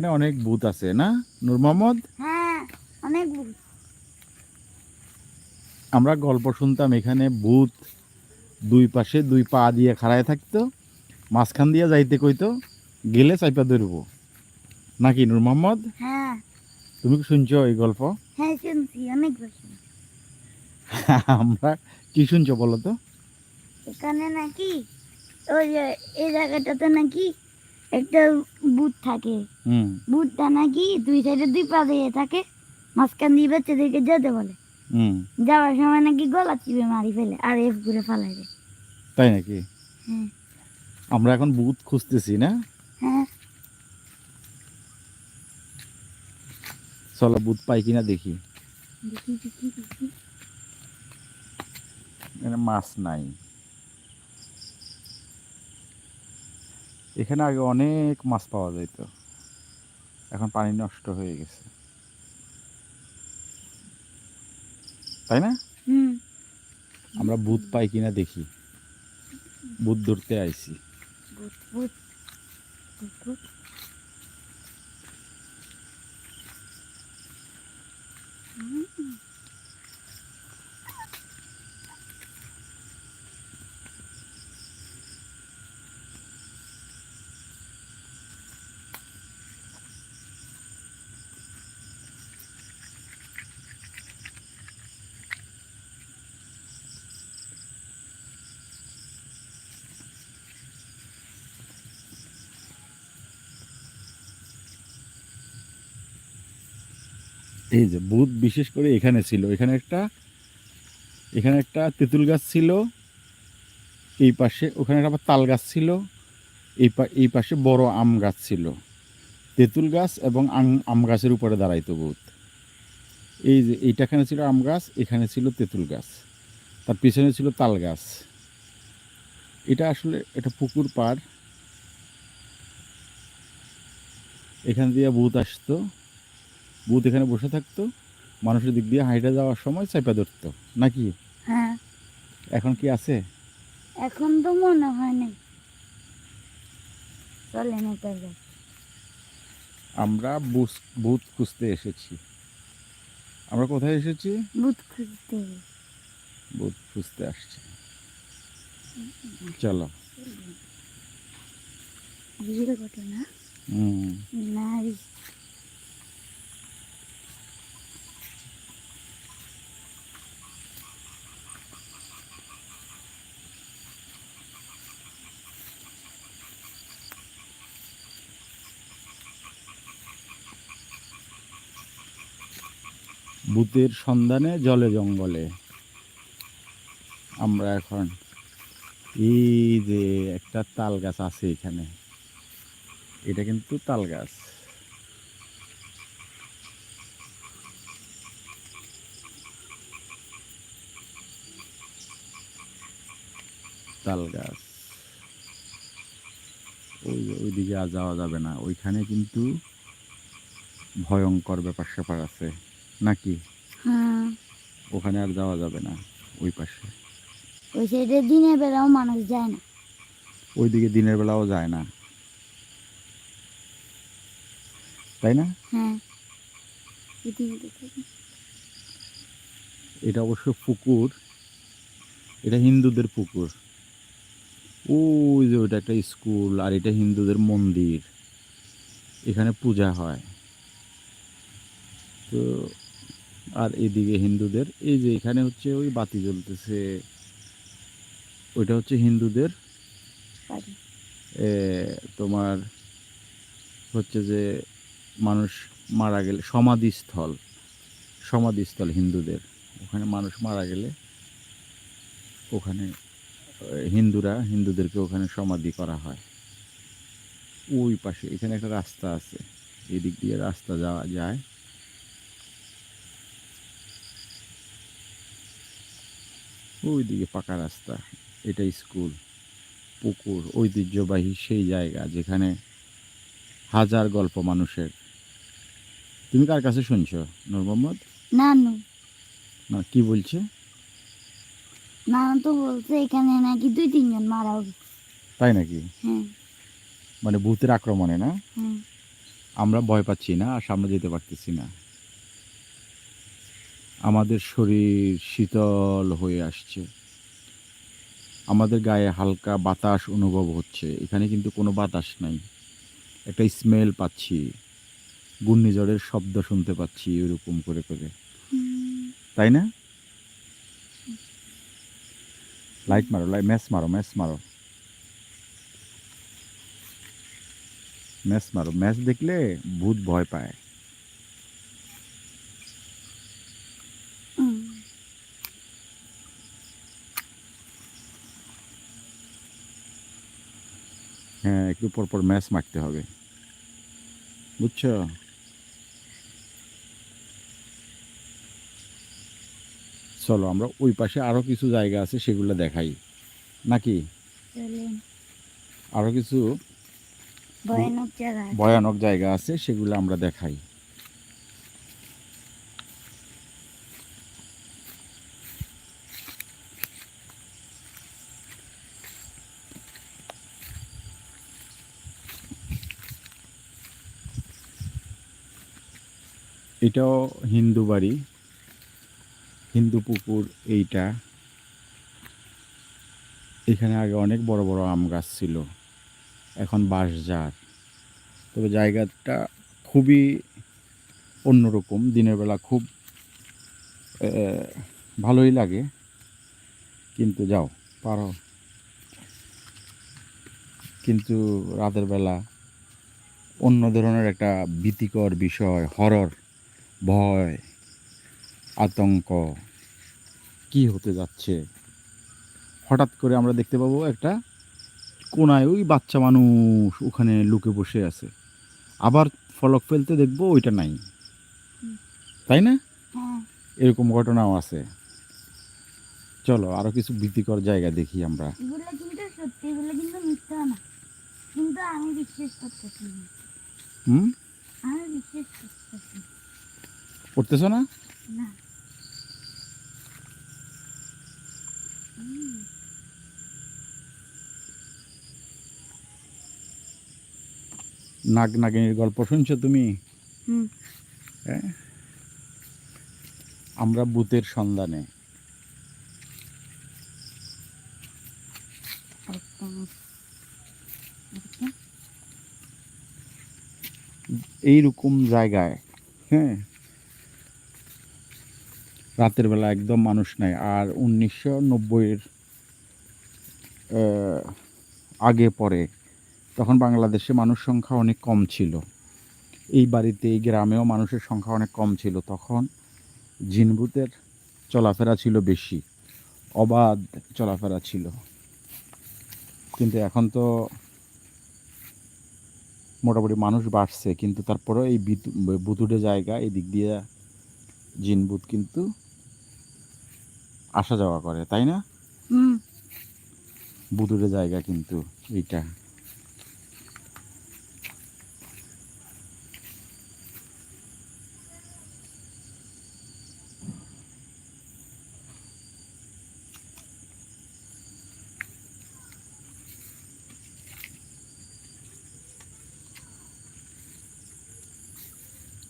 এখানে অনেক ভূত আছে না? নূর মোহাম্মদ? হ্যাঁ অনেক ভূত। আমরা গল্প শুনতাম এখানে ভূত দুই পাশে দুই পা দিয়ে খাড়ায় থাকতো মাঝখান দিয়ে যাইতে কইতো গেলে চাইপা ধরবো। নাকি নূর মোহাম্মদ? হ্যাঁ। তুমি কি শুনছো এই গল্প? হ্যাঁ শুনছি অনেক আমরা কি শুনছো বলো তো? এখানে নাকি ওই এই জায়গাটাতে নাকি একটা বুথ থাকে। হুম। বুথটা নাকি দুই সাইডে দুই পা দিয়ে থাকে মাঝখান দিয়ে বাচ্চাদেরকে যেতে বলে। হুম। যাওয়ার সময় নাকি গলা চিপে মারি ফেলে আর এফ ঘুরে ফালাই দেয়। তাই নাকি? হ্যাঁ। আমরা এখন ভূত খুঁজতেছি না? হ্যাঁ। চলো ভূত পাই কিনা দেখি। দেখি দেখি দেখি। মাছ নাই। এখানে আগে অনেক মাছ পাওয়া যেত এখন পানি নষ্ট হয়ে গেছে। তাই না? আমরা ভূত পাই কিনা দেখি। ভূত ধরতে আইছি। ভূত এই যে ভূত বিশেষ করে এখানে ছিল, এখানে একটা এখানে একটা তেঁতুল গাছ ছিল, এই পাশে ওখানে একটা আবার তাল গাছ ছিল, এই এই পাশে বড় আম গাছ ছিল। তেঁতুল গাছ এবং আম- আম গাছের উপরে দাঁড়াইতো ভূত এই যে এইটাখানে ছিল আম গাছ, এখানে ছিল তেঁতুল গাছ, তার পিছনে ছিল তাল গাছ। এটা আসলে এটা পুকুর পাড়। এখান দিয়ে ভূত আসতো। ভূত এখানে বসে থাকতো মানুষের দিক দিয়ে হাইটা যাওয়ার সময় চাপা ধরতো নাকি? হ্যাঁ। এখন কি আছে? এখন তো মনে হয় নাই। চলে না আমরা ভূত খুঁজতে এসেছি। আমরা কোথায় এসেছি? ভূত খুঁজতে। ভূত খুঁজতে আসছি। চলো। ঘটনা? হুম। না ভূতের সন্ধানে জলে জঙ্গলে। আমরা এখন এই যে একটা তাল গাছ আছে এখানে, এটা কিন্তু তাল গাছ। তাল গাছ। ওই ওইদিকে আর যাওয়া যাবে না। ওইখানে কিন্তু ভয়ঙ্কর ব্যাপার স্যাপার আছে। নাকি? হ্যাঁ। ওখানে আর যাওয়া যাবে না ওই পাশে। ওই সাইডে দিনের বেলাও মানুষ যায় না। ওইদিকে দিনের বেলাও যায় না। তাই না? হ্যাঁ। এটা অবশ্য পুকুর। এটা হিন্দুদের পুকুর। ওই যে ওইটা একটা স্কুল আর এটা হিন্দুদের মন্দির। এখানে পূজা হয়। তো আর এদিকে হিন্দুদের এই যে এখানে হচ্ছে ওই বাতি জ্বলতেছে ওইটা হচ্ছে হিন্দুদের। তোমার হচ্ছে যে মানুষ মারা গেলে সমাধিস্থল সমাধিস্থল হিন্দুদের। ওখানে মানুষ মারা গেলে ওখানে হিন্দুরা হিন্দুদেরকে ওখানে সমাধি করা হয়। ওই পাশে এখানে একটা রাস্তা আছে এদিক দিয়ে রাস্তা যাওয়া যায়। ওই দিকে পাকা রাস্তা এটা স্কুল পুকুর ঐতিহ্যবাহী সেই জায়গা যেখানে হাজার গল্প মানুষের। তুমি কার কাছে শুনছো? নূর মোহাম্মদ? নানু। না কি বলছে? নানু তো বলছে এখানে নাকি দুই তিনজন গেছে। তাই নাকি? হ্যাঁ। মানে ভূতের আক্রমণে না? হ্যাঁ। আমরা ভয় পাচ্ছি না আর সামনে যেতে পারতেছি না। আমাদের শরীর শীতল হয়ে আসছে। আমাদের গায়ে হালকা বাতাস অনুভব হচ্ছে। এখানে কিন্তু কোনো বাতাস নাই। একটা স্মেল পাচ্ছি। ঘূর্ণিঝড়ের শব্দ শুনতে পাচ্ছি এরকম করে করে। তাই না? লাইট মারো লাইট ম্যাচ মারো ম্যাচ মারো। ম্যাচ মারো ম্যাচ দেখলে ভূত ভয় পায় হুম। হ্যাঁ একটু পর পর ম্যাচ মারতে হবে। বুঝছ? চলো আমরা ওই পাশে আরও কিছু জায়গা আছে সেগুলো দেখাই। নাকি? আরও আরও কিছু। ভয়ানক জায়গা আছে সেগুলো আমরা দেখাই। এটাও হিন্দু বাড়ি। হিন্দু পুকুর এইটা। এখানে আগে অনেক বড় বড় আম গাছ ছিল। এখন বাঁশঝাড়। তবে জায়গাটা খুবই অন্যরকম। দিনের বেলা খুব ভালোই লাগে। কিন্তু যাও, পারো। কিন্তু রাতের বেলা অন্য ধরনের একটা ভীতিকর বিষয় হরর ভয় আতঙ্ক কি হতে যাচ্ছে? হঠাৎ করে আমরা দেখতে পাবো একটা কোনায় ওই বাচ্চা মানুষ ওখানে লুকে বসে আছে। আবার ফলক ফেলতে দেখব ওইটা নাই। তাই না? হ্যাঁ। এরকম ঘটনাও আছে। চলো আরও কিছু ভীতিকর জায়গা দেখি আমরা। কিন্তু সত্যি কিন্তু মিথ্যা না। কিন্তু আমি বিশ্বাস করতেছি। হুম? আমি বিশ্বাস করতেছি। করতেছো না? নাগ নাগিনীর গল্প শুনছো তুমি? আমরা ভূতের সন্ধানে। এইরকম জায়গায় হ্যাঁ? রাতের বেলা একদম মানুষ নাই। আর উনিশশো নব্বইয়ের আগে পরে তখন বাংলাদেশে মানুষ সংখ্যা অনেক কম ছিল। এই বাড়িতে, এই গ্রামেও মানুষের সংখ্যা অনেক কম ছিল। তখন জিনভূতের চলাফেরা ছিল বেশি, অবাধ চলাফেরা ছিল। কিন্তু এখন তো মোটামুটি মানুষ বাড়ছে, কিন্তু তারপরেও এই বিতু- বুতুডে জায়গা এই দিক দিয়ে জিনভূত কিন্তু আসা যাওয়া করে তাই না? বুতুডে জায়গা কিন্তু এইটা।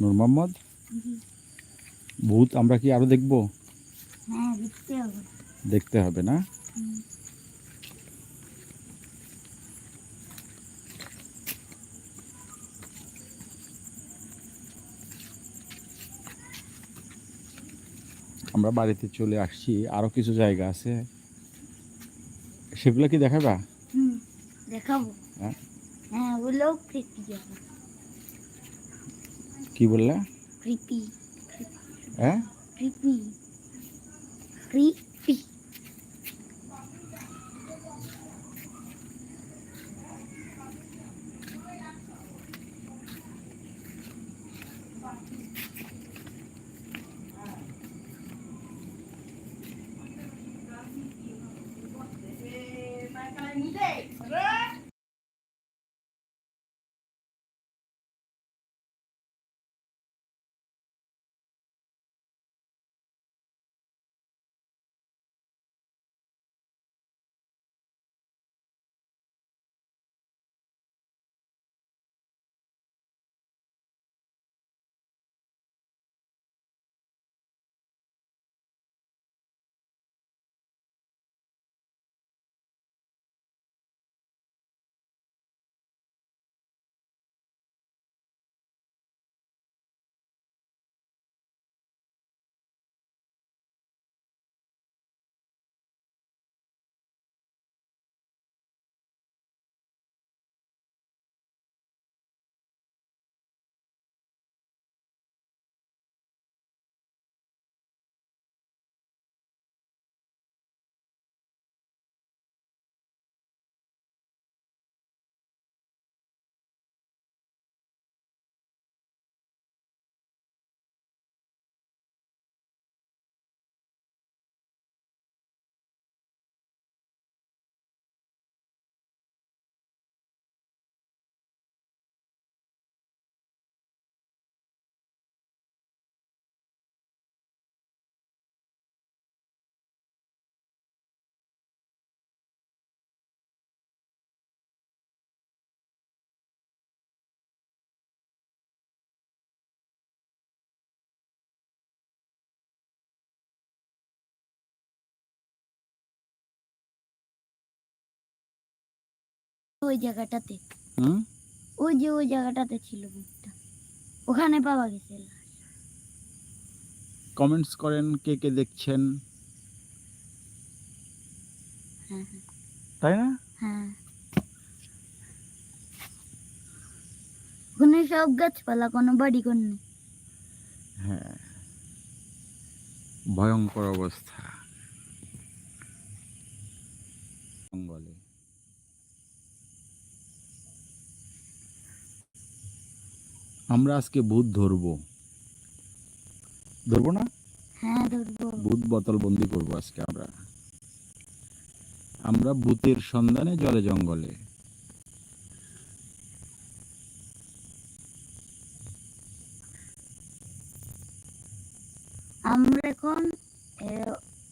নূর মোহাম্মদ। ভূত আমরা কি আরও দেখব? দেখতে হবে। না? আমরা বাড়িতে চলে আসছি আরও কিছু জায়গা আছে। সেগুলো কি দেখাবা? হুম দেখাবো। হ্যাঁ? হ্যাঁ ওগুলোও কি বললা? হ্যাঁ? Creepy. ওই জায়গাটাতে। হুম? ওই যে ওই জায়গাটাতে ছিল বুকটা। ওখানে পাওয়া গেছে। কমেন্টস করেন কে কে দেখছেন? হ্যাঁ হ্যাঁ। তাই না? হ্যাঁ। ওখানে সব গাছপালা কোনো বাড়ি নেই। হ্যাঁ। ভয়ঙ্কর অবস্থা জঙ্গলে আমরা আজকে ভূত ধরবো। ধরবো না? হ্যাঁ ধরবো। ভূত বোতল বন্দি করব আজকে আমরা। আমরা ভূতের সন্ধানে জলে জঙ্গলে। আমরা এখন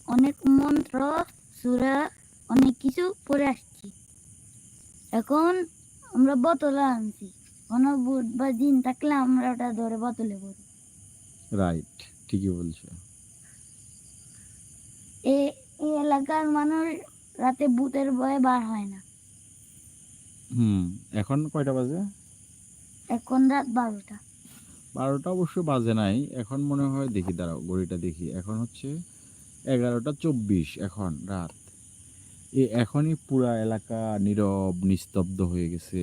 অনেক মন্ত্র সুরা অনেক কিছু পড়ে আসছি। এখন আমরা বোতলে আনছি। কোনো বুট বা জিন থাকলে আমরা ওটা ধরে বোতলে পড়ি রাইট ঠিকই বলছো। এ এই এলাকার মানুষ রাতে ভূতের ভয়ে বার হয় না। হুম এখন কয়টা বাজে? এখন রাত বারোটা। বারোটা অবশ্য বাজে নাই এখন মনে হয় দেখি দাঁড়াও ঘড়িটা দেখি এখন হচ্ছে এগারোটা চব্বিশ এখন রাত। এ এখনই পুরা এলাকা নীরব নিস্তব্ধ হয়ে গেছে।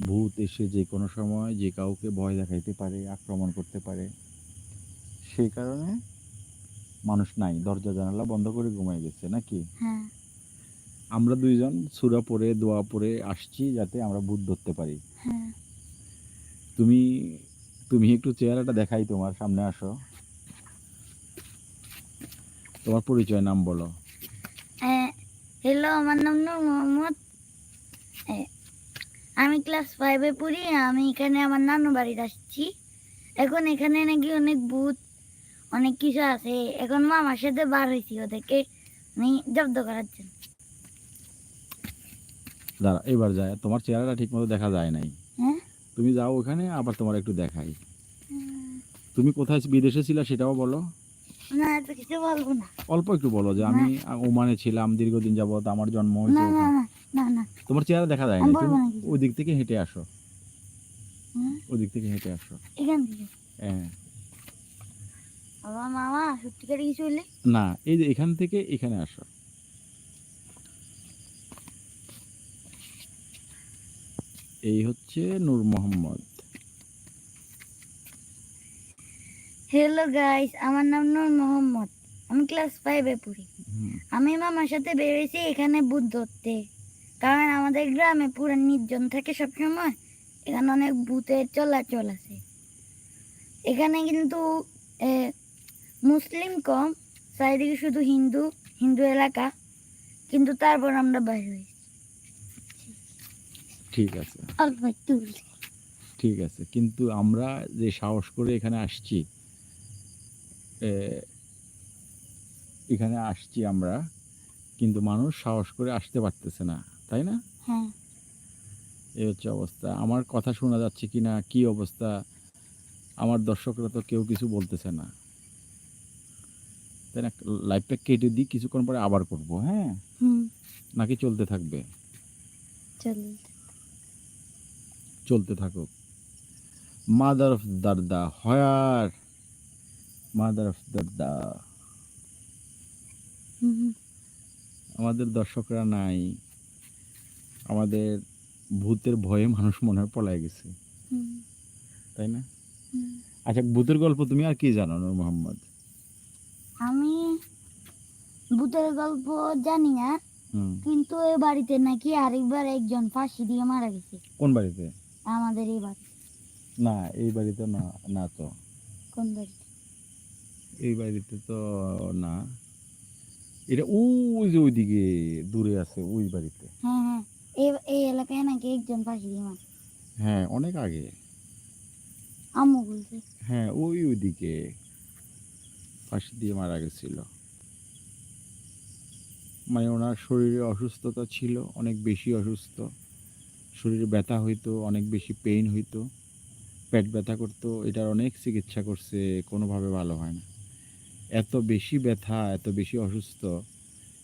ভূত এসে যে কোনো সময় যে কাউকে ভয় দেখাইতে পারে আক্রমণ করতে পারে সেই কারণে মানুষ নাই দরজা জানালা বন্ধ করে ঘুমায় গেছে নাকি? হ্যাঁ। আমরা দুইজন সুরা পরে দোয়া পরে আসছি যাতে আমরা ভূত ধরতে পারি। হ্যাঁ। তুমি তুমি একটু চেহারাটা দেখাই তোমার সামনে আসো। তোমার পরিচয় নাম বলো। হ্যালো আমার নাম নূর মোহাম্মদ আমি ক্লাস ফাইভে পড়ি আমি এখানে আমার নানু বাড়িতে আসছি। এখন এখানে নাকি অনেক ভূত অনেক কিছু আছে। এখন মামার সাথে বার হয়েছি ওদেরকে আমি জব্দ করার জন্য। দাঁড়া এবার যায়। তোমার চেহারাটা ঠিক মতো দেখা যায় নাই। হ্যাঁ? তুমি যাও ওখানে আবার তোমার একটু দেখাই। তুমি কোথায় বিদেশে ছিলা সেটাও বলো। না কিছু বলব না। অল্প একটু বলো যে আমি ওমানে ছিলাম দীর্ঘদিন যাবত আমার জন্ম হয়েছে না না। তোমার চেহারা দেখা যায় না তুমি ওই দিক থেকে হেঁটে আসো। ওই দিক থেকে হেঁটে আসো। এখান থেকে? হ্যাঁ। মামা সত্যিকার কিছু হইলে না এই যে এখান থেকে এখানে আসো। এই হচ্ছে নূর মোহাম্মদ। হ্যালো গাইস আমার নাম নূর মোহাম্মদ। আমি ক্লাস ফাইভে পড়ি। আমি মামার সাথে বেরিয়েছি এখানে ভূত ধরতে কারণ আমাদের গ্রামে পুরো নির্জন থাকে সবসময়। এখানে অনেক ভূতের চলাচল আছে। এখানে কিন্তু মুসলিম কম চারিদিকে শুধু হিন্দু হিন্দু এলাকা কিন্তু তারপর আমরা বাইরে হয়েছি ঠিক আছে। অল্প একটু ঠিক আছে কিন্তু আমরা যে সাহস করে এখানে আসছি এখানে আসছি আমরা কিন্তু মানুষ সাহস করে আসতে পারতেছে না। তাই না? হ্যাঁ। এই হচ্ছে অবস্থা। আমার কথা শোনা যাচ্ছে কি না কি অবস্থা? আমার দর্শকরা তো কেউ কিছু বলতেছে না। তাই না? লাইভটা কেটে দিই কিছুক্ষণ পরে আবার করব হ্যাঁ? নাকি চলতে থাকবে? চলতে। থাকুক। মাদার অফ দারদা হয়ার। মাদার অফ দারদা আমাদের দর্শকরা নাই। আমাদের ভূতের ভয়ে মানুষ মনে হয় পলায় গেছে। তাই না? আচ্ছা ভূতের গল্প তুমি আর কি জানো নূর মোহাম্মদ? আমি ভূতের গল্প জানি না কিন্তু এই বাড়িতে নাকি আরেকবার একজন ফাঁসি দিয়ে মারা গেছে। কোন বাড়িতে? আমাদের এই বাড়ি না এই বাড়িতে না না তো। কোন বাড়িতে? এই বাড়িতে তো না। এটা ওই যে ওইদিকে দূরে আছে ওই বাড়িতে। হ্যাঁ হ্যাঁ। এই এলাকায় নাকি একজন মারা। হ্যাঁ অনেক আগে। আম্মু বলছে। হ্যাঁ ওই ওইদিকে। ফাঁসি দিয়ে মারা গেছিল। মানে ওনার শরীরে অসুস্থতা ছিল অনেক বেশি অসুস্থ। শরীরে ব্যথা হইতো অনেক বেশি পেইন হইতো। পেট ব্যথা করতো এটার অনেক চিকিৎসা করছে কোনোভাবে ভালো হয় না। এত বেশি ব্যথা এত বেশি অসুস্থ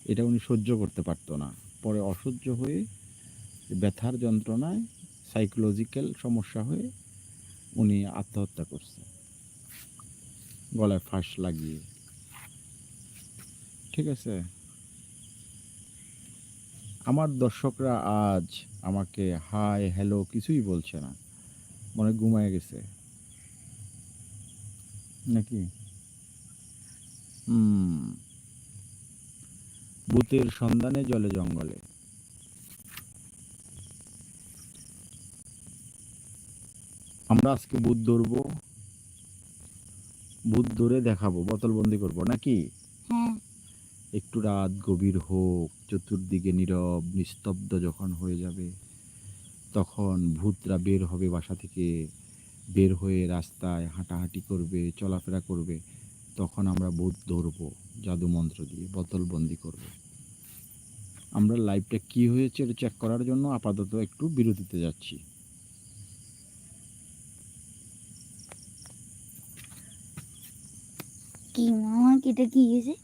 এটা উনি সহ্য করতে পারতো না। পরে অসহ্য হয়ে ব্যথার যন্ত্রণায় সাইকোলজিক্যাল সমস্যা হয়ে উনি আত্মহত্যা করছে গলায় ফাঁস লাগিয়ে। ঠিক আছে? আমার দর্শকরা আজ আমাকে হাই, হ্যালো কিছুই বলছে না। মনে ঘুমায় গেছে। নাকি? হুম। ভূতের সন্ধানে জলে জঙ্গলে। আমরা আজকে ভূত ধরবো। ভূত ধরে দেখাবো বোতলবন্দি করব নাকি? একটু রাত গভীর হোক চতুর্দিকে নীরব নিস্তব্ধ যখন হয়ে যাবে তখন ভূতরা বের হবে বাসা থেকে। বের হয়ে রাস্তায় হাঁটাহাঁটি করবে চলাফেরা করবে তখন আমরা ভূত ধরবো জাদু মন্ত্র দিয়ে বোতলবন্দি করব। আমরা লাইভটা কি হয়েছে এটা চেক করার জন্য আপাতত একটু বিরতিতে যাচ্ছি। কি মামা এটা কি হয়েছে